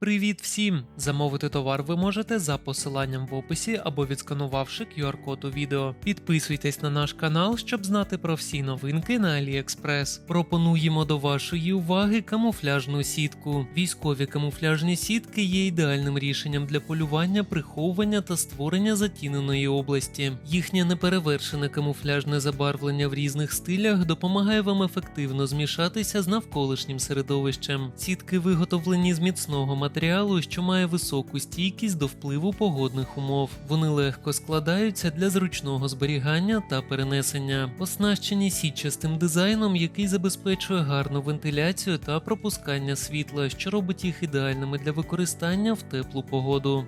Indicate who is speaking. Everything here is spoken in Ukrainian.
Speaker 1: Привіт всім! Замовити товар ви можете за посиланням в описі або відсканувавши QR-код у відео. Підписуйтесь на наш канал, щоб знати про всі новинки на AliExpress. Пропонуємо до вашої уваги камуфляжну сітку. Військові камуфляжні сітки є ідеальним рішенням для полювання, приховування та створення затіненої області. Їхнє неперевершене камуфляжне забарвлення в різних стилях допомагає вам ефективно змішатися з навколишнім середовищем. Сітки виготовлені з міцного матеріалу, що має високу стійкість до впливу погодних умов. Вони легко складаються для зручного зберігання та перенесення, оснащені сітчастим дизайном, який забезпечує гарну вентиляцію та пропускання світла, що робить їх ідеальними для використання в теплу погоду.